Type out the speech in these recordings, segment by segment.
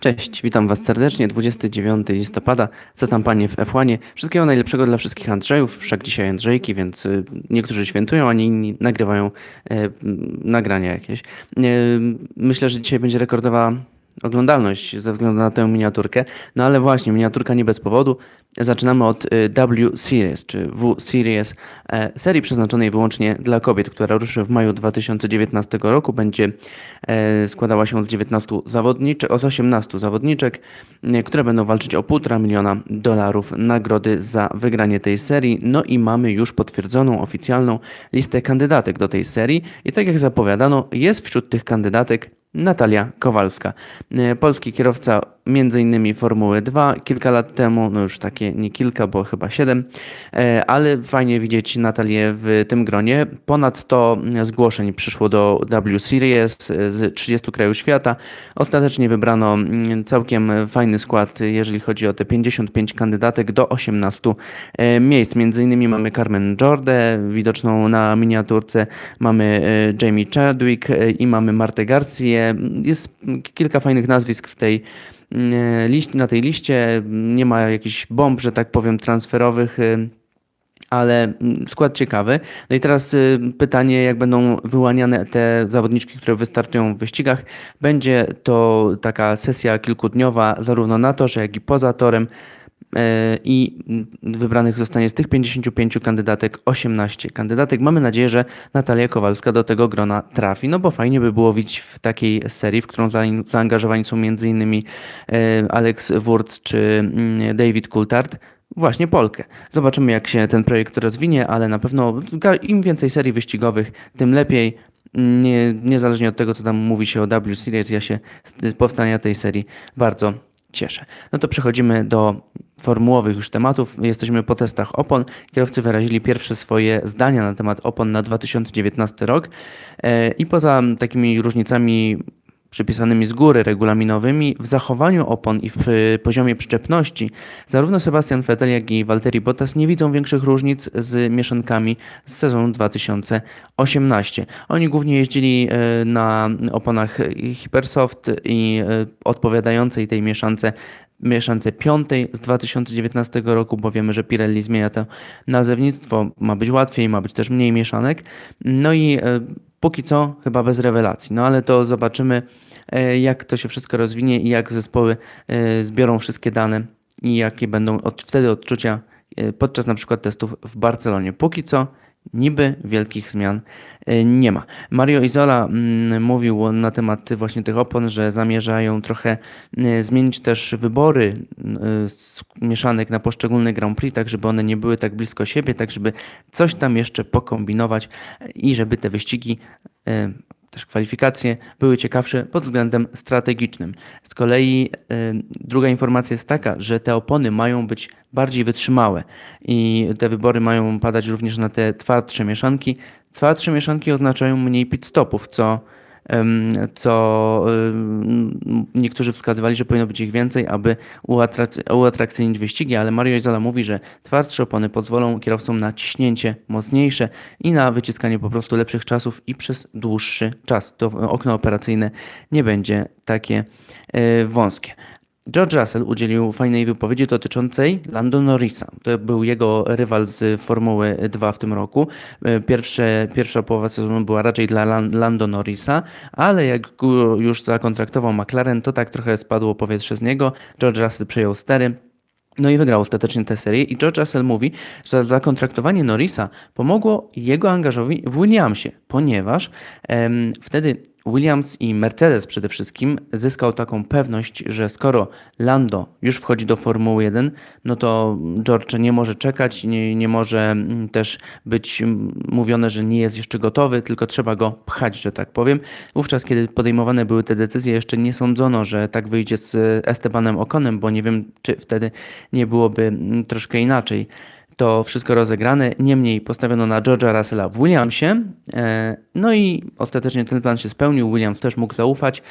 Cześć, witam Was serdecznie. 29 listopada. Co tam panie w F1? Wszystkiego najlepszego dla wszystkich Andrzejów. Wszak dzisiaj Andrzejki, więc y, niektórzy świętują, a inni nagrywają e, nagrania jakieś. E, myślę, że dzisiaj będzie rekordowa oglądalność ze względu na tę miniaturkę. No ale właśnie, miniaturka nie bez powodu. Zaczynamy od y, W Series, czy W Series, e, serii przeznaczonej wyłącznie dla kobiet, która ruszy w maju 2019 roku. Będzie e, składała się z 19 zawodniczek, z 18 zawodniczek, e, które będą walczyć o 1,5 miliona dolarów nagrody za wygranie tej serii. No i mamy już potwierdzoną oficjalną listę kandydatek do tej serii. I tak jak zapowiadano, jest wśród tych kandydatek Natalia Kowalska, e, polski kierowca m.in. Formuły 2 kilka lat temu, no już takie nie kilka, bo chyba 7, ale fajnie widzieć Natalię w tym gronie. Ponad 100 zgłoszeń przyszło do W Series e, z 30 krajów świata. Ostatecznie wybrano mm, całkiem fajny skład, jeżeli chodzi o te 55 kandydatek do 18 e, miejsc. Między innymi mamy Carmen Jordę, widoczną na miniaturce, mamy e, Jamie Chadwick e, i mamy Martę Garcję. Jest kilka fajnych nazwisk w tej mm, liście, na tej liście. Nie ma jakichś bomb, że tak powiem, transferowych. y, ale mm, skład ciekawy. No i teraz y, pytanie, jak będą wyłaniane te zawodniczki, które wystartują w wyścigach. Będzie to taka sesja kilkudniowa, zarówno na torze, jak i poza torem. E, I wybranych zostanie z tych 55 kandydatek 18 kandydatek. Mamy nadzieję, że Natalia Kowalska do tego grona trafi, no bo fajnie by było widzieć w takiej serii, w którą zaangażowani są m.in. Alex Wurz czy mm, David Coulthard, właśnie Polkę. Zobaczymy, jak się ten projekt rozwinie, ale na pewno im więcej serii wyścigowych, tym lepiej. Nie, niezależnie od tego, co tam mówi się o W Series, ja się z powstania tej serii bardzo cieszę. No to przechodzimy do formułowych już tematów. Jesteśmy po testach opon. Kierowcy wyrazili pierwsze swoje zdania na temat opon na 2019 rok E, i poza takimi różnicami przypisanymi z góry regulaminowymi w zachowaniu opon i w y, poziomie przyczepności zarówno Sebastian Vettel, jak i Valtteri Bottas nie widzą większych różnic z mieszankami z sezonu 2018. Oni głównie jeździli y, na oponach Hypersoft i y, odpowiadającej tej mieszance mieszance piątej z 2019 roku, bo wiemy, że Pirelli zmienia to nazewnictwo, ma być łatwiej, ma być też mniej mieszanek. No i e, póki co chyba bez rewelacji, no ale to zobaczymy e, jak to się wszystko rozwinie i jak zespoły e, zbiorą wszystkie dane i jakie będą od, wtedy odczucia podczas na przykład testów w Barcelonie. Póki co niby wielkich zmian e, nie ma. Mario Izola mm, mówił na temat właśnie tych opon, że zamierzają trochę e, zmienić też wybory z mieszanek na poszczególne Grand Prix, tak żeby one nie były tak blisko siebie, tak żeby coś tam jeszcze pokombinować i żeby te wyścigi też kwalifikacje były ciekawsze pod względem strategicznym. Z kolei e, druga informacja jest taka, że te opony mają być bardziej wytrzymałe i te wybory mają padać również na te twardsze mieszanki. Twardsze mieszanki oznaczają mniej pit stopów, co, co em, niektórzy wskazywali, że powinno być ich więcej, aby uatrakcyjnić wyścigi, ale Mario Izola mówi, że twardsze opony pozwolą kierowcom na ciśnięcie mocniejsze i na wyciskanie po prostu lepszych czasów i przez dłuższy czas. To okno operacyjne nie będzie takie e, wąskie. George Russell udzielił fajnej wypowiedzi dotyczącej Lando Norrisa. To był jego rywal z Formuły 2 w tym roku. E, Pierwsze, pierwsza połowa sezonu była raczej dla Lan- Lando Norrisa, ale jak już zakontraktował McLaren, to tak trochę spadło powietrze z niego. George Russell przejął stery. No i wygrał ostatecznie tę serię i George Russell mówi, że zakontraktowanie Norrisa pomogło jego angażowi w Williamsie, ponieważ em, wtedy Williams i Mercedes przede wszystkim zyskał taką pewność, że skoro Lando już wchodzi do Formuły 1, no to George nie może czekać, nie, nie może mm, też być mm, mówione, że nie jest jeszcze gotowy, tylko trzeba go pchać, że tak powiem. Wówczas, kiedy podejmowane były te decyzje, jeszcze nie sądzono, że tak wyjdzie z Estebanem Okonem, bo nie wiem, czy wtedy nie byłoby mm, troszkę inaczej to wszystko rozegrane. Niemniej postawiono na George'a Russella w Williamsie. e, No i ostatecznie ten plan się spełnił. Williams też mógł zaufać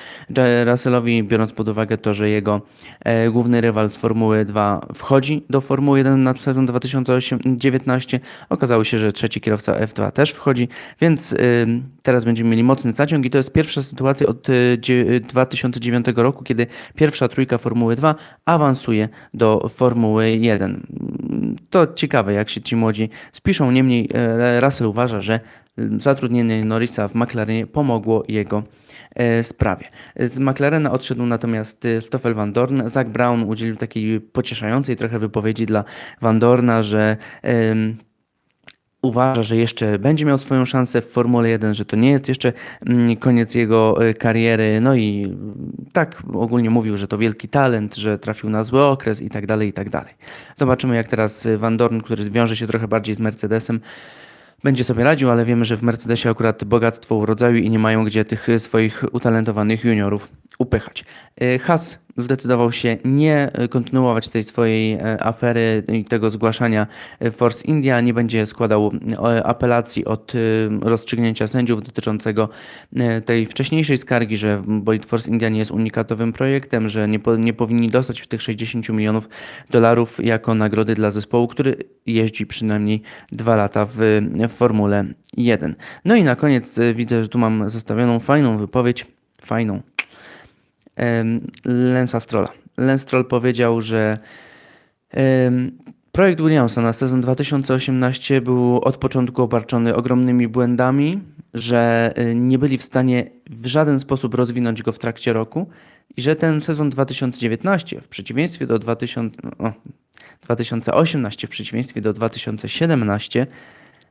Russellowi, biorąc pod uwagę to, że jego e, główny rywal z Formuły 2 wchodzi do Formuły 1 na sezon 2019. Okazało się, że trzeci kierowca F2 też wchodzi, więc ym, teraz będziemy mieli mocny zaciąg i to jest pierwsza sytuacja od y, dzie- 2009 roku, kiedy pierwsza trójka Formuły 2 awansuje do Formuły 1. To ciekawe, jak się ci młodzi spiszą. Niemniej e, Russell uważa, że zatrudnienie Norrisa w McLarenie pomogło jego e, sprawie. Z McLarena odszedł natomiast e, Stoffel Van Dorn. Zach Brown udzielił takiej pocieszającej trochę wypowiedzi dla Van Dorna, że uważa, że jeszcze będzie miał swoją szansę w Formule 1, że to nie jest jeszcze mm, koniec jego e, kariery. No i tak ogólnie mówił, że to wielki talent, że trafił na zły okres i tak dalej, i tak dalej. Zobaczymy jak teraz e, Van Dorn, który wiąże się trochę bardziej z Mercedesem, będzie sobie radził, ale wiemy, że w Mercedesie akurat bogactwo urodzaju i nie mają gdzie tych e, swoich utalentowanych juniorów upychać. E, Haas zdecydował się nie e, kontynuować tej swojej e, afery i tego zgłaszania Force India, nie będzie składał apelacji od rozstrzygnięcia sędziów dotyczącego tej wcześniejszej skargi, że bolid Force India nie jest unikatowym projektem, że nie, po, nie powinni dostać w tych 60 milionów dolarów jako nagrody dla zespołu, który jeździ przynajmniej dwa lata w, w Formule 1. No i na koniec widzę, że tu mam zostawioną fajną wypowiedź, fajną, Lensa Strolla. Lance Stroll powiedział, że projekt Williamsa na sezon 2018 był od początku obarczony ogromnymi błędami, że y, nie byli w stanie w żaden sposób rozwinąć go w trakcie roku i że ten sezon 2019 w przeciwieństwie do 2000, o, 2018 w przeciwieństwie do 2017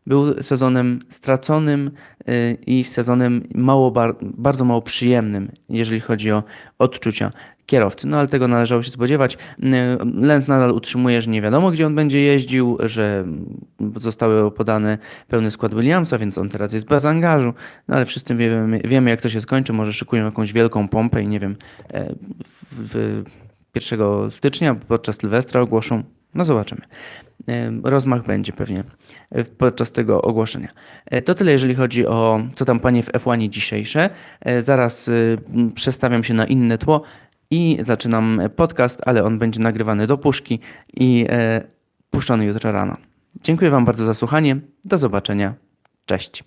był sezonem straconym y, i sezonem mało, bar, bardzo mało przyjemnym, jeżeli chodzi o odczucia kierowcy. No ale tego należało się spodziewać. Y, Lenz nadal utrzymuje, że nie wiadomo, gdzie on będzie jeździł, że zostały podane pełny skład Williamsa, więc on teraz jest bez angażu. No ale wszyscy wiemy, wiemy jak to się skończy. Może szykują jakąś wielką pompę i nie wiem, e, w, w 1 stycznia podczas Sylwestra ogłoszą. No zobaczymy. Rozmach będzie pewnie e, podczas tego ogłoszenia. E, To tyle, jeżeli chodzi o co tam panie w F1 dzisiejsze. E, Zaraz m, przestawiam się na inne tło i zaczynam podcast, ale on będzie nagrywany do puszki i puszczony jutro rano. Dziękuję Wam bardzo za słuchanie. Do zobaczenia. Cześć.